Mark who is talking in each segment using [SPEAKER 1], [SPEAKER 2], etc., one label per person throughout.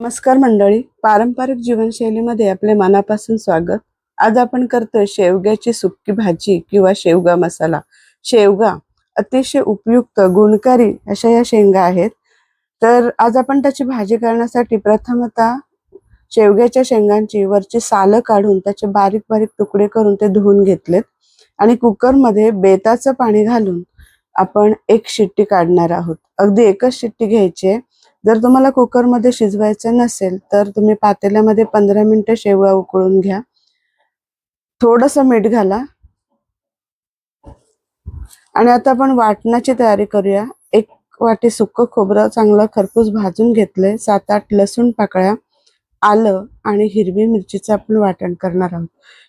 [SPEAKER 1] नमस्कार मंडळी. पारंपरिक जीवनशैलीमध्ये आपले मनापासून स्वागत. आज आपण करतोय शेवग्याची सुक्की भाजी किंवा शेवगा मसाला. शेवगा अतिशय उपयुक्त गुणकारी अशा या शेंगा आहेत. तर आज आपण त्याची भाजी करण्यासाठी प्रथमतः शेवग्याच्या शेंगांची वरची सालं काढून त्याचे बारीक बारीक तुकडे करून ते धुवून घेतलेत. आणि कुकरमध्ये बेताचं पाणी घालून आपण एक शिट्टी काढणार आहोत. अगदी एकच शिट्टी घ्यायची आहे. जर तुम्हाला कुकरमध्ये शिजवायचं नसेल तर तुम्ही पातेल्यामध्ये पंधरा मिनिटं शेवगा उकळून घ्या. थोडस मीठ घाला. आणि आता आपण वाटणाची तयारी करूया. एक वाटी सुक्क खोबरं चांगलं खरपूस भाजून घेतलंय. सात आठ लसूण पाकळ्या आलं आणि हिरवी मिरचीचं आपण वाटण करणार आहोत.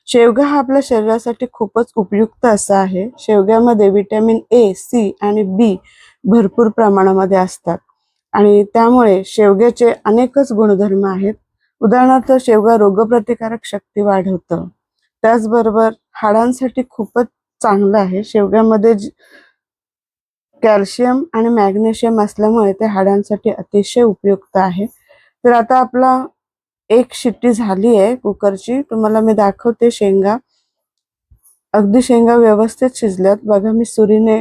[SPEAKER 1] शेवगा हा आपल्या शरीरासाठी खूपच उपयुक्त असा आहे. शेवग्यामध्ये व्हिटॅमिन ए सी आणि बी भरपूर प्रमाणामध्ये असतात. आणि त्यामुळे शेवग्याचे अनेकच गुणधर्म आहेत. उदाहरणार्थ शेवगा रोगप्रतिकारक शक्ती वाढवतं. त्याचबरोबर हाडांसाठी खूपच चांगलं आहे. शेवग्यामध्ये कॅल्शियम आणि मॅग्नेशियम असल्यामुळे ते हाडांसाठी अतिशय उपयुक्त आहे. तर आता आपला एक शिट्टी झाली आहे कुकरची. तुम्हाला मी दाखवते शेंगा. अगदी शेंगा व्यवस्थित शिजल्यात. बघा मी सुरीने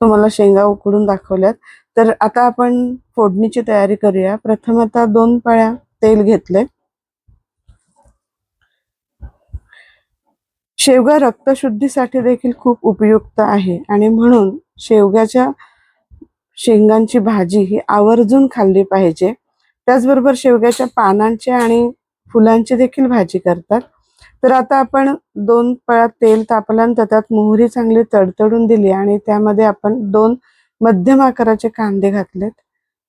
[SPEAKER 1] तुम्हाला शेंगा उकडून दाखवल्यात. तर आता आपण फोडणीची तयारी करूया. प्रथम आता दोन पळ्या तेल घेतले शेवगा रक्तशुद्धीसाठी देखील खूप उपयुक्त आहे. आणि म्हणून शेवग्याच्या शेंगांची भाजी ही आवर्जून खाल्ली पाहिजे. त्याचबरोबर शेवग्याच्या पानांची आणि फुलांची देखील भाजी करतात. तर आता आपण दोन पळ्यात तेल तापल्यानंतर त्यात मोहरी चांगली तडतडून दिली आणि त्यामध्ये आपण दोन मध्यम आकाराचे कांदे घातलेत.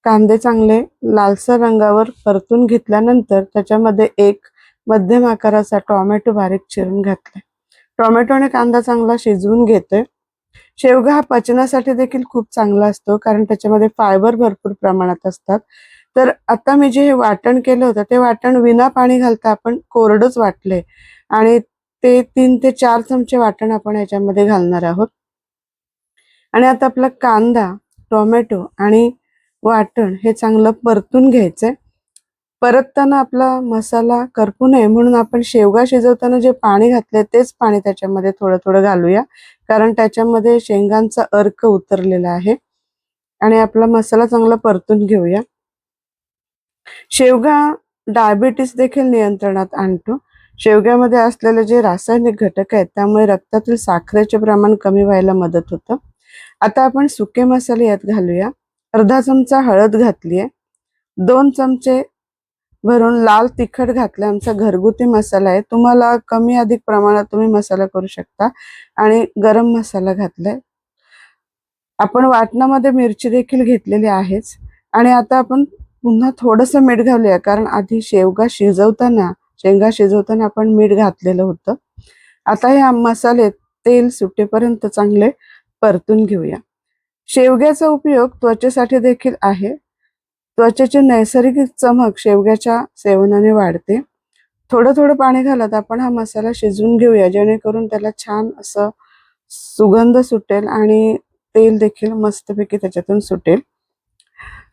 [SPEAKER 1] कांदे चांगले लालसर रंगावर परतून घेतल्यानंतर त्याच्यामध्ये एक मध्यम आकाराचा टोमॅटो बारीक चिरून घातलाय टॉमॅटो आणि कांदा चांगला शिजवून घेतोय. शेवगा हा पचनासाठी देखील खूप चांगला असतो कारण त्याच्यामध्ये फायबर भरपूर प्रमाणात असतात. तर आता मी जे हे वाटण केलं होतं ते वाटण विना पाणी घालता आपण कोरडच वाटले. आणि ते तीन ते चार चमचे वाटण आपण याच्यामध्ये घालणार आहोत. आणि आता आपला कांदा टोमॅटो आणि वाटण हे चांगलं परतून घ्यायचंय. परतताना आपला मसाला करपू नये म्हणून आपण शेवगा शिजवताना जे पाणी घातले तेच पाणी त्याच्यामध्ये थोडं थोडं घालूया. कारण त्याच्यामध्ये शेंगांचा अर्क उतरलेला आहे. आणि आपला मसाला चांगला परतून घेऊया. शेवगा डायबिटीस देखील नियंत्रणात आणतो. शेवग्यामध्ये असलेले जे रासायनिक घटक आहेत त्यामुळे रक्तातील साखरेचे प्रमाण कमी व्हायला मदत होतं. आता आपण सुके मसाले यात घालूया. अर्धा चमचा हळद घातली आहे दोन चमचे भरून लाल तिखट घातलं. आमचा घरगुती मसाला आहे. तुम्हाला कमी अधिक प्रमाणात तुम्ही मसाला करू शकता. आणि गरम मसाला घातलाय. आपण वाटणामध्ये मिरची देखील घेतलेली आहेच. आणि आता आपण पुन्हा थोडंसं मीठ घालूया. कारण आधी शेवगा शिजवताना शेंगा शिजवताना आपण मीठ घातलेलं होतं. आता हे मसाले तेल सुटेपर्यंत चांगले परतून घेऊया. शेवग्याचा उपयोग त्वचेसाठी देखील आहे. त्वचेची नैसर्गिक चमक शेवग्याच्या सेवनाने वाढते. थोडं थोडं पाणी घालत आपण हा मसाला शिजवून घेऊया जेणेकरून त्याला छान असं सुगंध सुटेल आणि तेल देखील मस्तपैकी त्याच्यातून सुटेल.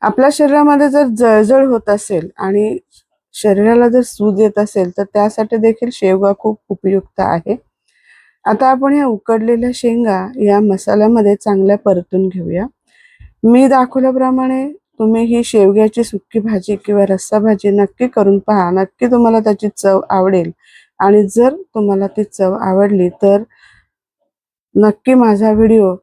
[SPEAKER 1] आपल्या शरीरामध्ये जर जळजळ होत असेल आणि शरीराला जर सूज येत असेल तर त्यासाठी देखील शेवगा खूप उपयुक्त आहे. आता आपण ह्या उकडलेल्या शेंगा या मसाल्यामध्ये चांगल्या परतून घेऊया. मी दाखवल्याप्रमाणे तुम्ही ही शेवग्याची सुकी भाजी किंवा रस्सा भाजी नक्की करून पहा. नक्की तुम्हाला त्याची चव आवडेल. आणि जर तुम्हाला ती चव आवडली तर नक्की माझा व्हिडिओ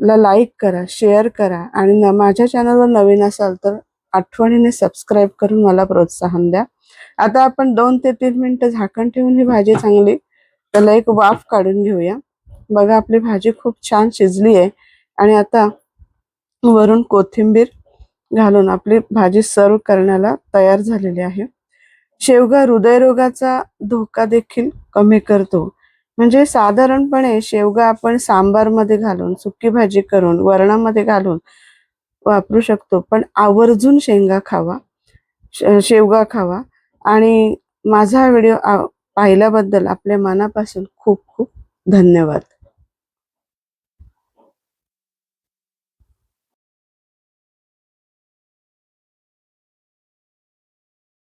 [SPEAKER 1] ला लाईक करा शेअर करा. आणि न माझ्या चॅनलवर नवीन असाल तर आठवणीने सबस्क्राईब करून मला प्रोत्साहन द्या. आता आपण दोन ते तीन मिनटं झाकण ठेवून ही भाजी चांगली त्याला एक वाफ काढून घेऊया. बघा आपली भाजी खूप छान शिजली आहे. आणि आता वरून कोथिंबीर घालून आपली भाजी सर्व करण्याला तयार झालेली आहे. शेवगा हृदयरोगाचा धोका देखील कमी करतो. म्हणजे साधारणपणे शेवगा आपण सांबारमध्ये घालून सुकी भाजी करून वरणामध्ये घालून वापरू शकतो. पण आवर्जून शेंगा खावा शेवगा खावा. आणि माझा व्हिडिओ पाहिल्याबद्दल आपल्या मनापासून खूप खूप धन्यवाद.